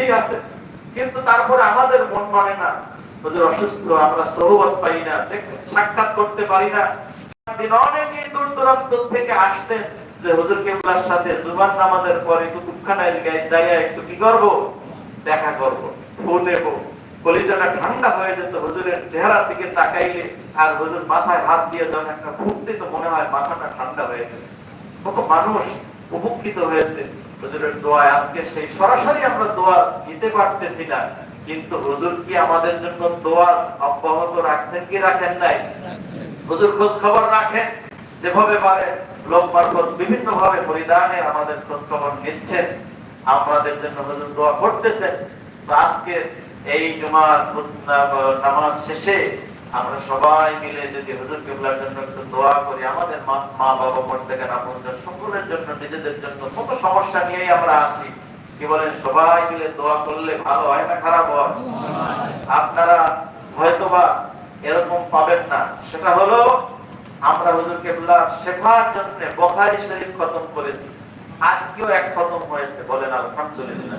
ঠিক আছে, কিন্তু তারপরে আমাদের মন মানে না। হুজুর, অসুস্থ, আমরা সহবত পাই না সাক্ষাৎ করতে পারি না। দেখা ঠান্ডা হয়ে দিকে তাকাইলে, আর হুজুর মাথায় হাত দিয়ে মাথাটা ঠান্ডা হয়ে গেছে। কত মানুষ উপকৃত হয়েছে। হুজুরের দোয়ায় আজকে সেই সরাসরি আমরা দোয়া দিতে পারতেছি না। কিন্তু হুজুর কি আমাদের জন্য দোয়া অব্যাহত রাখছেন কি রাখেন নাই? হুজুর খোঁজ খবর রাখেন? যেভাবে পারে লোক মারফত বিভিন্ন ভাবে পরিধানে আমাদের খোঁজ খবর নিচ্ছেন। আমাদের জন্য হুজুর দোয়া করতেছেন। আজকে এই জুমার নামাজ শেষে আমরা সবাই মিলে যদি হুজুর কিবলার জন্য একটু দোয়া করি, আমাদের মা বাবা পড়তেকেন আপনাদের সকলের জন্য, নিজেদের জন্য, কত সমস্যা নিয়েই আমরা আসি। কি বলেন, সবাই মিলে দোয়া করলে ভালো হয় না খারাপ হয়? আপনারা হয়তোবা এরকম পাবেন না। সেটা হলো, আমরা হুজুর কেবলার শেখার জন্য বখারি শরীফ খতম করেছি। আজকেও এক খতম হয়েছে, বলেন আলহামদুলিল্লাহ।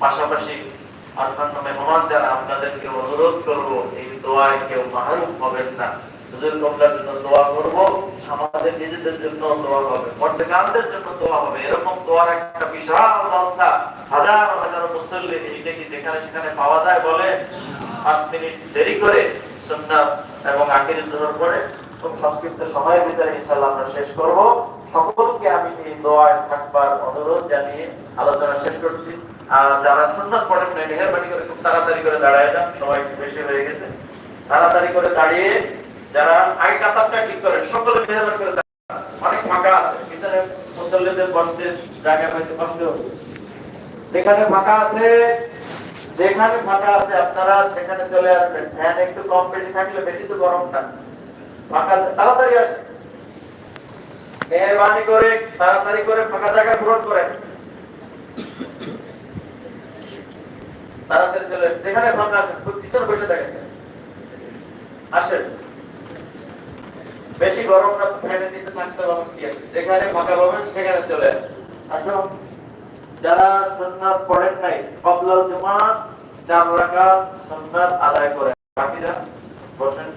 পাশাপাশি অন্যান্য মেহমান যারা আপনাদেরকে অনুরোধ করব, এই দোয়ায় কেউ মাহরুম হবেন না। হুজুর কমলার পাওয়া যায় বলে? পাঁচ মিনিট দেরি করে এবং ইনশাআল্লাহ আমরা শেষ করব। সকলকে আমি এই দোয়ায় থাকবার অনুরোধ জানিয়ে আলোচনা শেষ করছি। আর যারা সুন্নাত পড়েন না মেহরবানি করে খুব তাড়াতাড়ি করে দাঁড়ায় যান সময় একটু বেশি হয়ে গেছে। তাড়াতাড়ি করে দাঁড়িয়ে যারা আগে কাতারটা ঠিক করেন, সকলে মেহরবানি করে অনেক ফাঁকা আছে, পিছনে মুসল্লিদের বসতে জায়গা পাইতে কষ্ট যেখানে ফাঁকা আছে, যেখানে ফাঁকা আছে আপনারা সেখানে চলে আসবেন। ফ্যান একটু কম বেশি থাকলে বেশি তো গরম না। ফাঁকা তাড়াতাড়ি আসে মেহরবানি করে, তাড়াতাড়ি করে ফাঁকা জায়গা পূরণ করেন। বেশি গরম যেখানে ফাঁকা সেখানে চলে আসেন। যারা সুন্নাত পড়েন নাই, কবলাল জুমা চার আদায় করেন। বাকিরা বসেন।